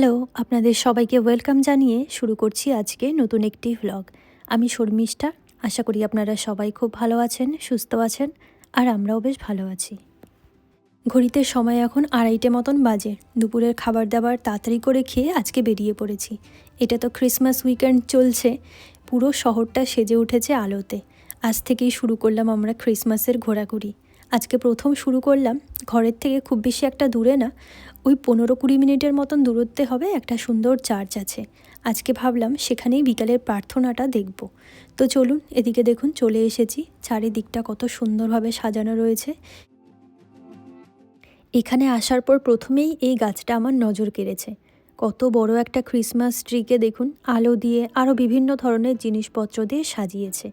Hello আপনাদের সবাইকে welcome জানিয়ে শুরু করছি আজকে নতুন একটি ভ্লগ আমি শর্মিষ্ঠা, আশা করি আপনারা সবাই খুব ভালো আছেন, সুস্থ আছেন, আর আমরাও বেশ ভালো আছি। ঘড়িতে সময় এখন আড়াইটে মতন বাজে। দুপুরের খাবার দাবার তাড়াতাড়ি করে খেয়ে আজকে বেরিয়ে পড়েছি। এটা তো ক্রিসমাস উইকেন্ড চলছে। পুরো শহরটা সেজে উঠেছে আলোতে। আজ থেকেই শুরু করলাম আমরা ক্রিসমাসের ঘোরাঘুরি। আজকে প্রথম শুরু করলাম, ঘরের থেকে খুব বেশি একটা দূরে না, ওই পনেরো কুড়ি মিনিটের মতন দূরত্বে হবে একটা সুন্দর চার্চ আছে। আজকে ভাবলাম সেখানেই বিকালের প্রার্থনাটা দেখব। তো চলুন, এদিকে দেখুন, চলে এসেছি। চারিদিকটা কত সুন্দরভাবে সাজানো রয়েছে। এখানে আসার পর প্রথমেই এই গাছটা আমার নজর কেড়েছে। কত বড় একটা ক্রিসমাস ট্রিকে দেখুন, আলো দিয়ে আরও বিভিন্ন ধরনের জিনিসপত্র দিয়ে সাজিয়েছে।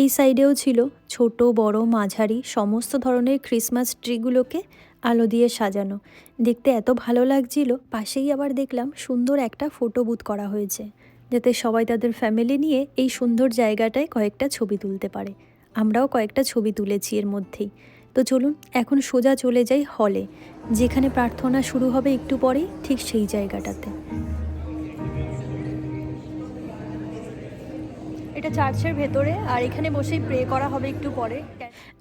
এই সাইডেও ছিল ছোট, বড়, মাঝারি, সমস্ত ধরনের ক্রিসমাস ট্রিগুলোকে আলো দিয়ে সাজানো। দেখতে এত ভালো লাগছিল, পাশেই আবার দেখলাম সুন্দর একটা ফটো বুথ করা হয়েছে, যাতে সবাই তাদের ফ্যামিলি নিয়ে এই সুন্দর জায়গাটায় কয়েকটা ছবি তুলতে পারে। আমরাও কয়েকটা ছবি তুলেছি এর মধ্যেই। তো চলুন, এখন সোজা চলে যাই হলে যেখানে প্রার্থনা শুরু হবে একটু পরেই, ঠিক সেই জায়গাটাতে। এটা চার্চের ভেতরে, আর এখানে বসেই প্রে করা হবে একটু পরে।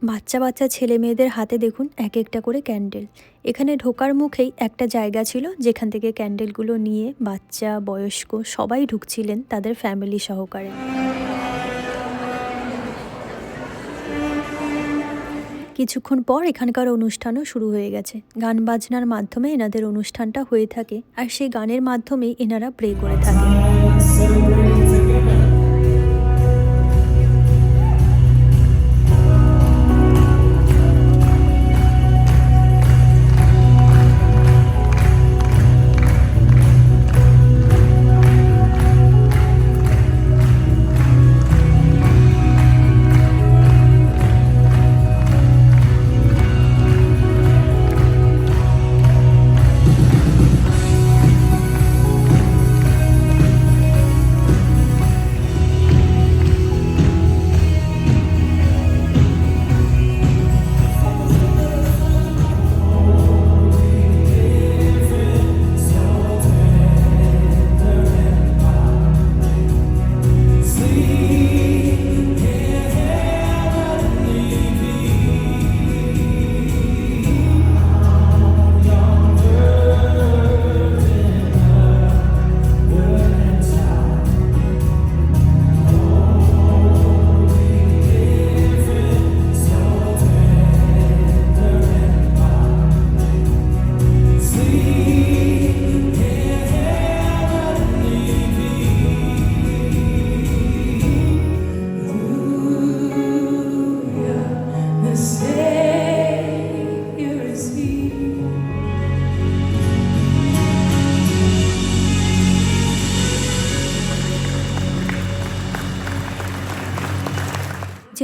বাচ্চা বাচ্চা ছেলে মেয়েদের হাতে দেখুন এক একটা করে ক্যান্ডেল এখানে ঢোকার মুখেই একটা জায়গা ছিল যেখান থেকে ক্যান্ডেলগুলো নিয়ে বাচ্চা, বয়স্ক সবাই ঢুকছিলেন তাদের ফ্যামিলি সহকারে। কিছুক্ষণ পর এখানকার অনুষ্ঠানও শুরু হয়ে গেছে। গান বাজনার মাধ্যমে এনাদের অনুষ্ঠানটা হয়ে থাকে, আর সেই গানের মাধ্যমেই এনারা প্রে করে থাকে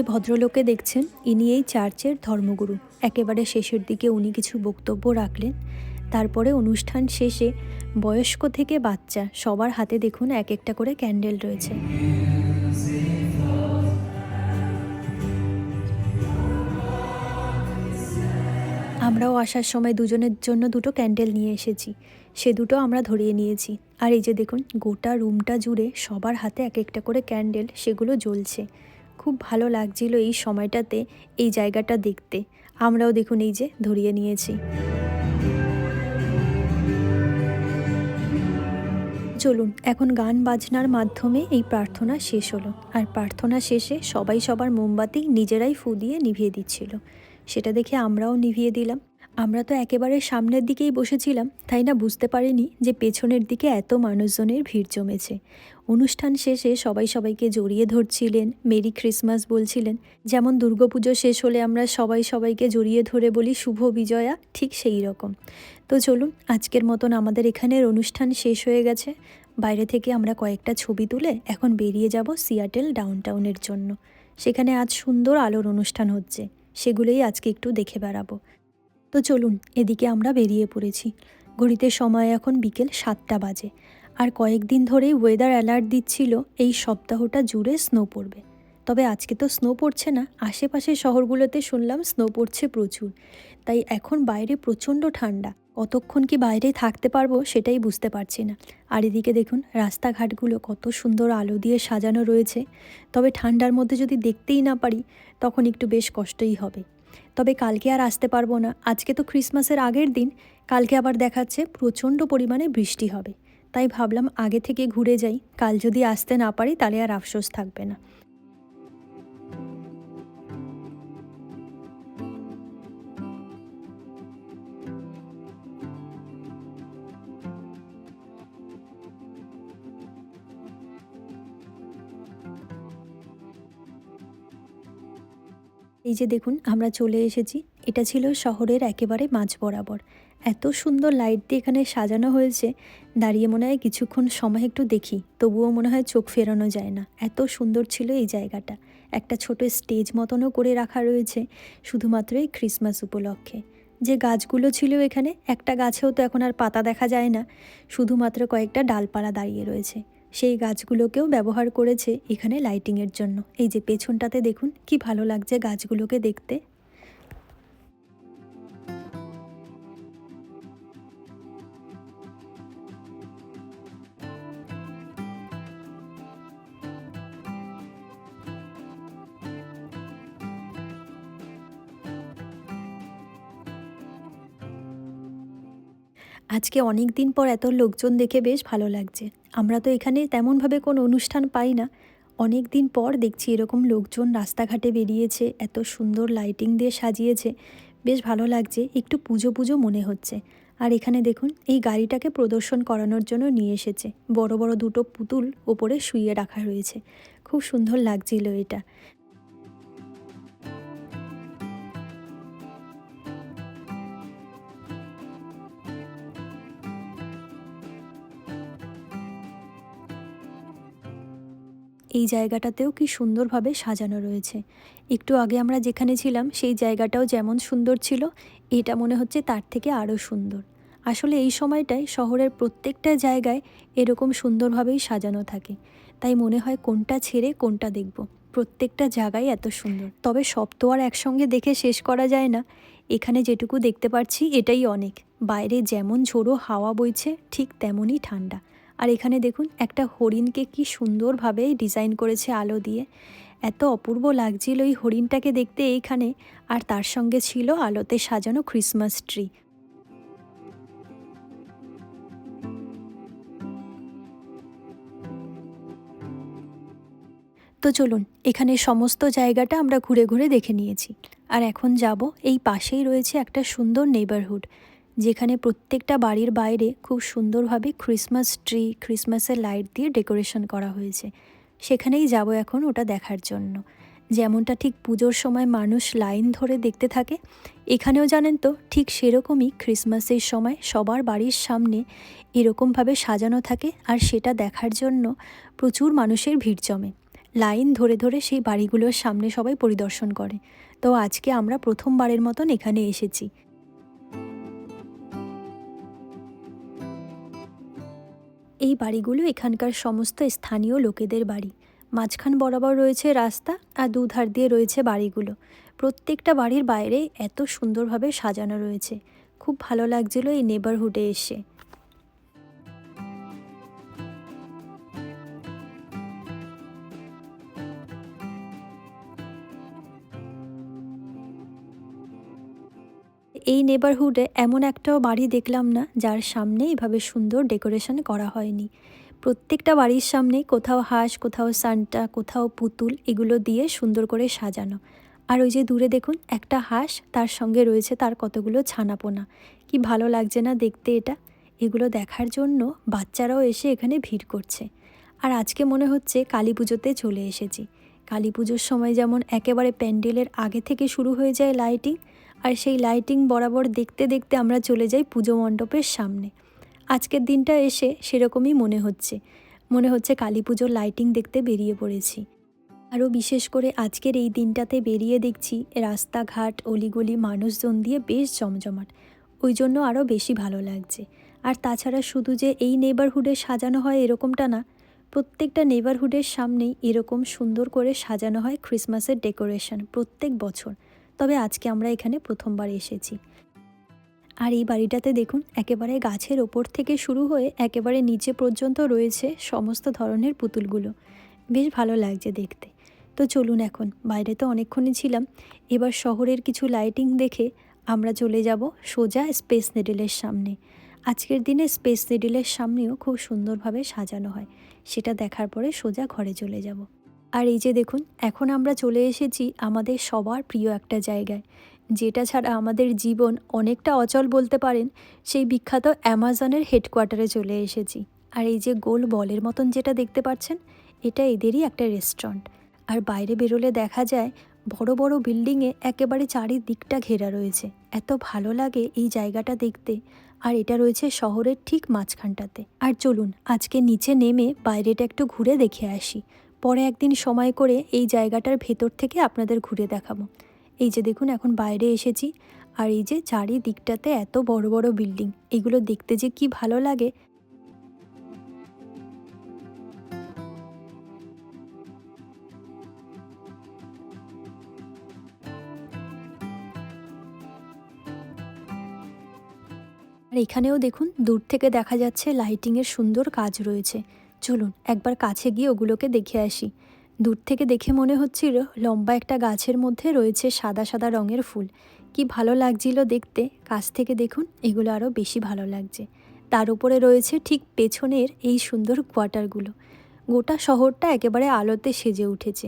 ভদ্রলোকে দেখছেন, ইনি এই চার্চের ধর্মগুরু। একেবারে শেষের দিকে উনি কিছু বক্তব্য রাখলেন। তারপরে অনুষ্ঠান শেষে বয়স্ক থেকে বাচ্চা, সবার হাতে দেখুন এক একটা করে ক্যান্ডেল রয়েছে। আমরাও আসার সময় দুজনের জন্য দুটো ক্যান্ডেল নিয়ে এসেছি। সে দুটো আমরা ধরিয়ে নিয়েছি। আর এই যে দেখুন, গোটা রুমটা জুড়ে সবার হাতে এক একটা করে ক্যান্ডেল, সেগুলো জ্বলছে। খুব ভালো লাগছিল এই সময়টাতে, এই জায়গাটা দেখতে। আমরাও দেখুন এই যে ধরিয়ে নিয়েছি। চলুন, এখন গান বাজনার মাধ্যমে এই প্রার্থনা শেষ হলো। আর প্রার্থনা শেষে সবাই সবার মোমবাতি নিজেরাই ফু দিয়ে নিভিয়ে দিচ্ছিল। সেটা দেখে আমরাও নিভিয়ে দিলাম। আমরা তো একেবারে সামনের দিকেই বসেছিলাম, তাই না বুঝতে পারিনি যে পেছনের দিকে এত মানুষজনের ভিড় জমেছে। অনুষ্ঠান শেষে সবাই সবাইকে জড়িয়ে ধরছিলেন, মেরি ক্রিসমাস বলছিলেন। যেমন দুর্গাপুজো শেষ হলে আমরা সবাই সবাইকে জড়িয়ে ধরে বলি শুভ বিজয়া, ঠিক সেই রকম। তো চলুন, আজকের মতন আমাদের এখানের অনুষ্ঠান শেষ হয়ে গেছে। বাইরে থেকে আমরা কয়েকটা ছবি তুলে এখন বেরিয়ে যাব সিয়াটেল ডাউনটাউনের জন্য। সেখানে আজ সুন্দর আলোর অনুষ্ঠান হচ্ছে, সেগুলোই আজকে একটু দেখে বেড়াবো। তো চলুন, এদিকে আমরা বেরিয়ে পড়েছি। ঘড়িতে সময় এখন বিকেল সাতটা বাজে। আর কয়েকদিন ধরেই ওয়েদার অ্যালার্ট দিচ্ছিল, এই সপ্তাহটা জুড়ে স্নো পড়বে। তবে আজকে তো স্নো পড়ছে না, আশেপাশের শহরগুলোতে শুনলাম স্নো পড়ছে প্রচুর। তাই এখন বাইরে প্রচণ্ড ঠান্ডা। কতক্ষণ কি বাইরে থাকতে পারব সেটাই বুঝতে পারছি না। আর এদিকে দেখুন, রাস্তাঘাটগুলো কত সুন্দর আলো দিয়ে সাজানো রয়েছে। তবে ঠান্ডার মধ্যে যদি দেখতেই না পারি, তখন একটু বেশ কষ্টই হবে। তবে কালকে আর আসতে পারব না। আজকে তো ক্রিসমাসের আগের দিন। কালকে আবার দেখাচ্ছে প্রচণ্ড পরিমাণে বৃষ্টি হবে। তাই ভাবলাম আগে থেকে ঘুরে যাই। কাল যদি আসতে না পারি তাহলে আর আফসোস থাকবে না। এই যে দেখুন, আমরা চলে এসেছি। এটা ছিল শহরের একেবারে মাঝ বরাবর। এত সুন্দর লাইট দিয়ে এখানে সাজানো হয়েছে, দাঁড়িয়ে মনে হয় কিছুক্ষণ সময় একটু দেখি, তবুও মনে হয় চোখ ফেরানো যায় না। এত সুন্দর ছিল এই জায়গাটা। একটা ছোট স্টেজ মতনও করে রাখা রয়েছে, শুধুমাত্র এই ক্রিসমাস উপলক্ষে। যে গাছগুলো ছিল এখানে, একটা গাছেও তো এখন আর পাতা দেখা যায় না, শুধুমাত্র কয়েকটা ডালপালা দাঁড়িয়ে রয়েছে। সেই গাছগুলোকেও ব্যবহার করেছে এখানে লাইটিংয়ের জন্য। এই যে পেছনটাতে দেখুন, কি ভালো লাগছে গাছগুলোকে দেখতে। আজকে অনেক দিন পর এত লোকজন দেখে বেশ ভালো লাগছে। আমরা তো এখানে তেমনভাবে কোনো অনুষ্ঠান পাই না। অনেক দিন পর দেখছি এরকম লোকজন রাস্তাঘাটে বেরিয়েছে, এত সুন্দর লাইটিং দিয়ে সাজিয়েছে। বেশ ভালো লাগছে, একটু পুজো পুজো মনে হচ্ছে। আর এখানে দেখুন, এই গাড়িটাকে প্রদর্শন করানোর জন্য নিয়ে এসেছে। বড় বড় দুটো পুতুল ওপরে শুয়ে রাখা রয়েছে। খুব সুন্দর লাগছিল এটা। এই জায়গাটাতেও কি সুন্দরভাবে সাজানো রয়েছে। একটু আগে আমরা যেখানে ছিলাম, সেই জায়গাটাও যেমন সুন্দর ছিল, এটা মনে হচ্ছে তার থেকে আরও সুন্দর। আসলে এই সময়টায় শহরের প্রত্যেকটা জায়গায় এরকম সুন্দরভাবেই সাজানো থাকে। তাই মনে হয় কোনটা ছেড়ে কোনটা দেখব। প্রত্যেকটা জায়গায় এত সুন্দর। তবে সব তো আর একসঙ্গে দেখে শেষ করা যায় না। এখানে যেটুকু দেখতে পাচ্ছি এটাই অনেক। বাইরে যেমন ঝোড়ো হাওয়া বইছে, ঠিক তেমনই ঠান্ডা। আর এখানে দেখুন, একটা হরিণকে কি সুন্দরভাবে ডিজাইন করেছে আলো দিয়ে। এত অপূর্ব লাগছিল ওই হরিণটাকে দেখতে এইখানে, আর তার সঙ্গে ছিল আলোতে সাজানো ক্রিসমাস ট্রি তো চলুন, এখানে সমস্ত জায়গাটা আমরা ঘুরে ঘুরে দেখে নিয়েছি। আর এখন যাব, এই পাশেই রয়েছে একটা সুন্দর নেবারহুড যেখানে প্রত্যেকটা বাড়ির বাইরে খুব সুন্দরভাবে ক্রিসমাস ট্রি ক্রিসমাসের লাইট দিয়ে ডেকোরেশন করা হয়েছে। সেখানেই যাব এখন ওটা দেখার জন্য। যেমনটা ঠিক পুজোর সময় মানুষ লাইন ধরে দেখতে থাকে, এখানেও জানেন তো, ঠিক সেরকমই ক্রিসমাসের সময় সবার বাড়ির সামনে এরকমভাবে সাজানো থাকে আর সেটা দেখার জন্য প্রচুর মানুষের ভিড় জমে। লাইন ধরে ধরে সেই বাড়িগুলোর সামনে সবাই পরিদর্শন করে। তো আজকে আমরা প্রথমবারের মতন এখানে এসেছি। এই বাড়িগুলো এখানকার সমস্ত স্থানীয় লোকেদের বাড়ি। মাঝখান বরাবর রয়েছে রাস্তা আর দুধার দিয়ে রয়েছে বাড়িগুলো। প্রত্যেকটা বাড়ির বাইরে এত সুন্দরভাবে সাজানো রয়েছে। খুব ভালো লাগছিল এই নেবারহুডে এসে। এই নেবারহুডে এমন একটাও বাড়ি দেখলাম না, যার সামনে এভাবে সুন্দর ডেকোরেশন করা হয়নি। প্রত্যেকটা বাড়ির সামনে কোথাও হাঁস, কোথাও সান্টা, কোথাও পুতুল, এগুলো দিয়ে সুন্দর করে সাজানো। আর ওই যে দূরে দেখুন, একটা হাঁস, তার সঙ্গে রয়েছে তার কতগুলো ছানাপোনা। কি ভালো লাগছে না দেখতে এটা? এগুলো দেখার জন্য বাচ্চারাও এসে এখানে ভিড় করছে। আর আজকে মনে হচ্ছে কালী পুজোতে চলে এসেছি। কালী পুজোর সময় যেমন একেবারে প্যান্ডেলের আগে থেকে শুরু হয়ে যায় লাইটিং আর সেই লাইটিং বরাবর দেখতে দেখতে আমরা চলে যাই পুজো মণ্ডপের সামনে। আজকের দিনটা এসে সেরকমই মনে হচ্ছে। মনে হচ্ছে কালী পুজোর লাইটিং দেখতে বেরিয়ে পড়েছি। আরও বিশেষ করে আজকের এই দিনটাতে বেরিয়ে দেখছি রাস্তাঘাট, অলিগলি, মানুষজন দিয়ে বেশ জমজমাট। ওই জন্য আরও বেশি ভালো লাগছে। আর তাছাড়া শুধু যে এই নেবারহুডে সাজানো হয় এরকমটা না, প্রত্যেকটা নেবারহুডের সামনেই এরকম সুন্দর করে সাজানো হয় ক্রিসমাসের ডেকোরেশন প্রত্যেক বছর। তবে আজকে আমরা এখানে প্রথমবার এসেছি। আর এই বাড়িটাতে দেখুন, একেবারে গাছের ওপর থেকে শুরু হয়ে একেবারে নিচে পর্যন্ত রয়েছে সমস্ত ধরনের পুতুলগুলো। বেশ ভালো লাগছে দেখতে। তো চলুন এখন, বাইরে তো অনেকক্ষণই ছিলাম। এবার শহরের কিছু লাইটিং দেখে আমরা চলে যাব সোজা স্পেস নেডেলের সামনে। আজকের দিনে স্পেস নেডেলের সামনেও খুব সুন্দরভাবে সাজানো হয়। সেটা দেখার পরে সোজা ঘরে চলে যাব। আর এই যে দেখুন, এখন আমরা চলে এসেছি আমাদের সবার প্রিয় একটা জায়গায়। যেটা ছাড়া আমাদের জীবন অনেকটা অচল বলতে পারেন, সেই বিখ্যাত অ্যামাজনের হেডকোয়ার্টারে চলে এসেছি। আর এই যে গোল বলের মতন যেটা দেখতে পাচ্ছেন, এটা এদেরই একটা রেস্টুরেন্ট। আর বাইরে বেরোলে দেখা যায়, বড় বড় বিল্ডিংয়ে একেবারে চারিদিকটা ঘেরা রয়েছে। এত ভালো লাগে এই জায়গাটা দেখতে। আর এটা রয়েছে শহরের ঠিক মাঝখানটাতে। আর চলুন, আজকে নিচে নেমে বাইরেটা একটু ঘুরে দেখে আসি। পরে একদিন সময় করে এই জায়গাটার ভেতর থেকে আপনাদের ঘুরে দেখাবো। এই যে দেখুন, এখন বাইরে এসেছি। আর এই যে চারিদিকটাতে এত বড় বড় বিল্ডিং, এগুলো দেখতে যে কি ভালো লাগে। আর এখানেও দেখুন, দূর থেকে দেখা যাচ্ছে লাইটিংয়ের সুন্দর কাজ রয়েছে। চলুন, একবার কাছে গিয়ে ওগুলোকে দেখে আসি। দূর থেকে দেখে মনে হচ্ছিল লম্বা একটা গাছের মধ্যে রয়েছে সাদা সাদা রঙের ফুল। কি ভালো লাগছিল দেখতে। কাছ থেকে দেখুন, এগুলো আরও বেশি ভালো লাগছে। তার উপরে রয়েছে ঠিক পেছনের এই সুন্দর কোয়ার্টারগুলো। গোটা শহরটা একেবারে আলোতে সেজে উঠেছে।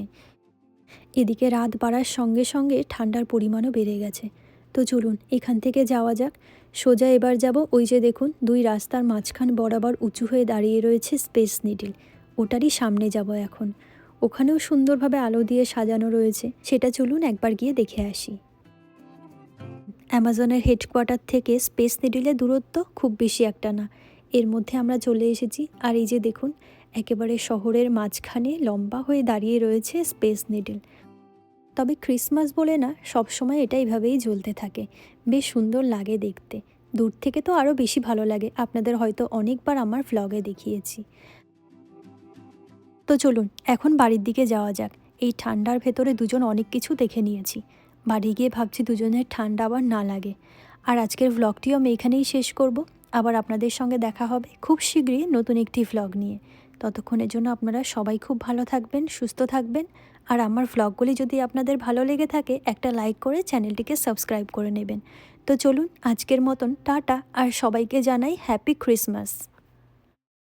এদিকে রাত বাড়ার সঙ্গে সঙ্গে ঠান্ডার পরিমাণও বেড়ে গেছে। তো চলুন, এখান থেকে যাওয়া যাক। সোজা এবার যাব ওই যে দেখুন, দুই রাস্তার মাঝখান বরাবর উঁচু হয়ে দাঁড়িয়ে রয়েছে স্পেস নিডিল। ওটারই সামনে যাব এখন। ওখানেও সুন্দরভাবে আলো দিয়ে সাজানো রয়েছে। সেটা চলুন একবার গিয়ে দেখে আসি। অ্যামাজনের হেডকোয়ার্টার থেকে স্পেস নিডিলের দূরত্ব খুব বেশি একটা না। এর মধ্যে আমরা চলে এসেছি। আর এই যে দেখুন, একেবারে শহরের মাঝখানে লম্বা হয়ে দাঁড়িয়ে রয়েছে স্পেস নিডল। তবে ক্রিসমাস বলে না, সবসময় এটা এইভাবেই জ্বলতে থাকে। বেশ সুন্দর লাগে দেখতে। দূর থেকে তো আরও বেশি ভালো লাগে। আপনাদের হয়তো অনেকবার আমার ভ্লগে দেখিয়েছি। তো চলুন, এখন বাড়ির দিকে যাওয়া যাক। এই ঠান্ডার ভেতরে দুজন অনেক কিছু দেখে নিয়েছি। বাড়ি গিয়ে ভাবছি দুজনের ঠান্ডা আবার না লাগে। আর আজকের ভ্লগটিও আমি এখানেই শেষ করব। আবার আপনাদের সঙ্গে দেখা হবে খুব শীঘ্রই নতুন একটি ভ্লগ নিয়ে। ততক্ষণের জন্য আপনারা সবাই খুব ভালো থাকবেন, সুস্থ থাকবেন। আর আমার ভ্লগগুলি যদি আপনাদের ভালো লেগে থাকে, একটা লাইক করে চ্যানেলটিকে সাবস্ক্রাইব করে নেবেন। তো চলুন, আজকের মতন টাটা, আর সবাইকে জানাই হ্যাপি ক্রিসমাস